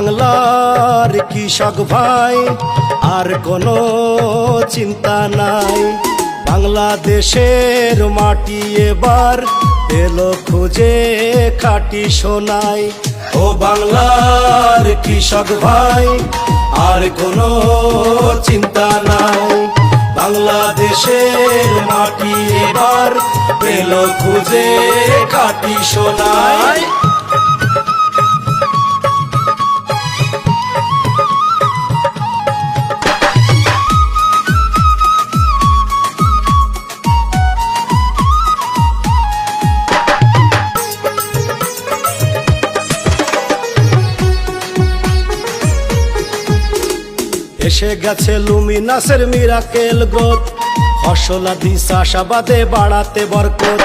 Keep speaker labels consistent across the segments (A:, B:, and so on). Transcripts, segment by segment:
A: বাংলার কৃষক ভাই, আর কোনো চিন্তা নাই। বাংলাদেশের মাটি এবার পেল খুঁজে খাটি সোনাই। ও বাংলার কৃষক ভাই, আর কোনো চিন্তা নাই। বাংলাদেশের মাটি এবার পেল খুঁজে খাটি সোনাই। এসে গেছে লুমিনাসের মিরাকেল গ্রোথ। ফসলাদি চাষাবাদে বাড়াতে বরকত।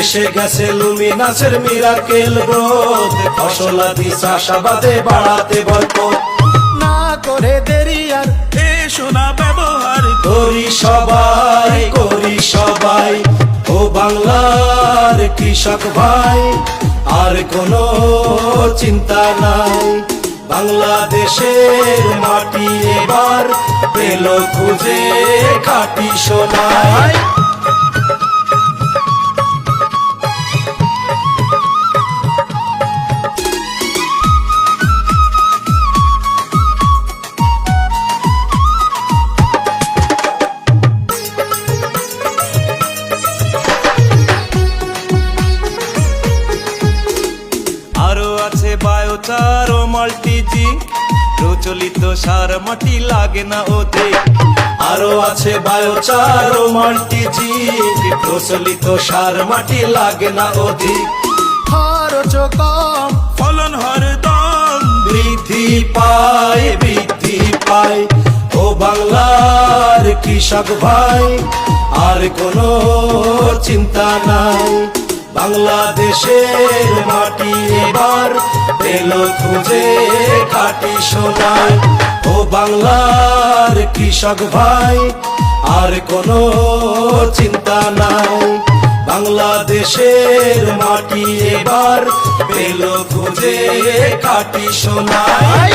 A: এসে গেছে লুমিনাসের মিরাকেল গ্রোথ। ফসলাদি চাষাবাদে বাড়াতে বরকত। না করে দেরি আর
B: এ সোনা ব্যবহার
A: করি সবাই করি সবাই। ও বাংলার কৃষক ভাই, আর কোনো চিন্তা নাই। বাংলাদেশের মাটি এবার পেল খুঁজে খাটি সোনাই
B: আরও আছে বায়োচার ও মাল্টিজি প্রচলিত সার মাটি লাগে না ওতে
A: আরও আছে বায়োচার ও মাল্টিজিক প্রচলিত সার মাটি লাগে না অধিক খরচ কম,
B: ফলন হর দম
A: বৃদ্ধি পায় বৃদ্ধি পায়। ও বাংলার কৃষক ভাই, আর কোনো চিন্তা নাই। বাংলাদেশের মাটি এবার পেল খুঁজে কাটি সোনায়। ও বাংলার কৃষক ভাই, আর কোনো চিন্তা নাই। বাংলাদেশের মাটি এবার পেল খুঁজে কাটি সোনাই